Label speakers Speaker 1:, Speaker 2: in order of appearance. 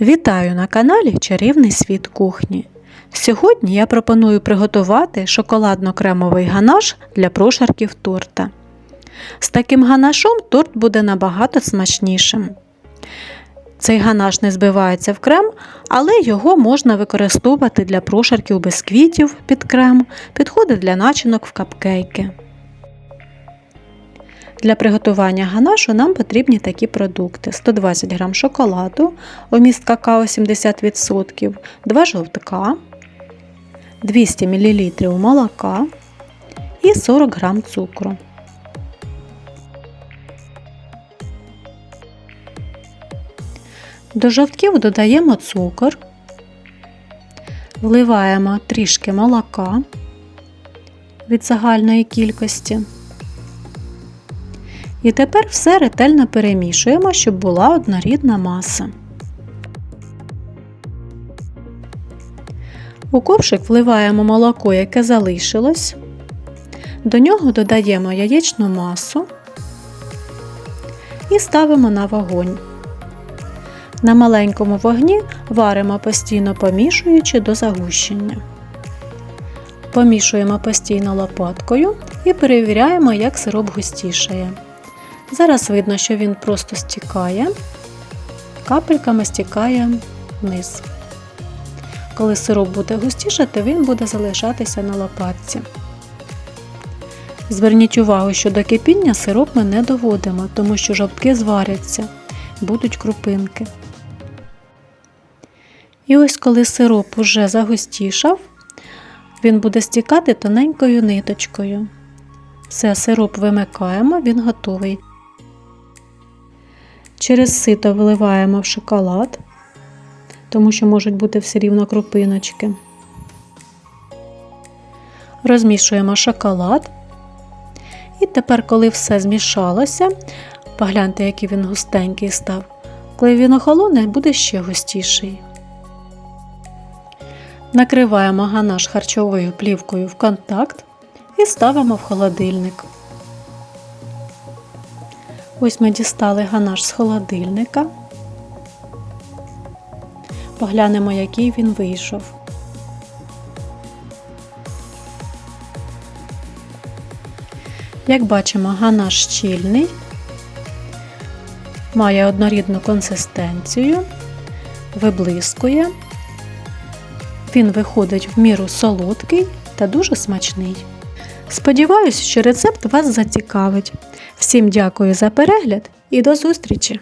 Speaker 1: Вітаю на каналі Чарівний світ кухні. Сьогодні я пропоную приготувати шоколадно-кремовий ганаш для прошарків торта. З таким ганашом торт буде набагато смачнішим. Цей ганаш не збивається в крем, але його можна використовувати для прошарків бисквітів під крем, підходить для начинок в капкейки. Для приготування ганашу нам потрібні такі продукти: 120 г шоколаду, вміст какао 70%, 2 жовтка, 200 мл молока і 40 г цукру. До жовтків додаємо цукор, вливаємо трішки молока від загальної кількості. І тепер все ретельно перемішуємо, щоб була однорідна маса. У ковшик вливаємо молоко, яке залишилось. До нього додаємо яєчну масу і ставимо на вогонь. На маленькому вогні варимо постійно помішуючи до загущення. Помішуємо постійно лопаткою і перевіряємо, як сироп густішає. Зараз видно, що він просто стікає, капельками стікає вниз. Коли сироп буде густішати, він буде залишатися на лопатці. Зверніть увагу, що до кипіння сироп ми не доводимо, тому що жовтки зваряться, будуть крупинки. І ось коли сироп уже загустішав, він буде стікати тоненькою ниточкою. Все, сироп вимикаємо, він готовий. Через сито виливаємо в шоколад, тому що можуть бути все рівно крупиночки. Розмішуємо шоколад. І тепер, коли все змішалося, погляньте, який він густенький став. Коли він охолоне, буде ще густіший. Накриваємо ганаш харчовою плівкою в контакт і ставимо в холодильник. Ось ми дістали ганаш з холодильника. Поглянемо, який він вийшов. Як бачимо, ганаш щільний, має однорідну консистенцію, виблискує. Він виходить в міру солодкий та дуже смачний. Сподіваюсь, що рецепт вас зацікавить. Всім дякую за перегляд і до зустрічі!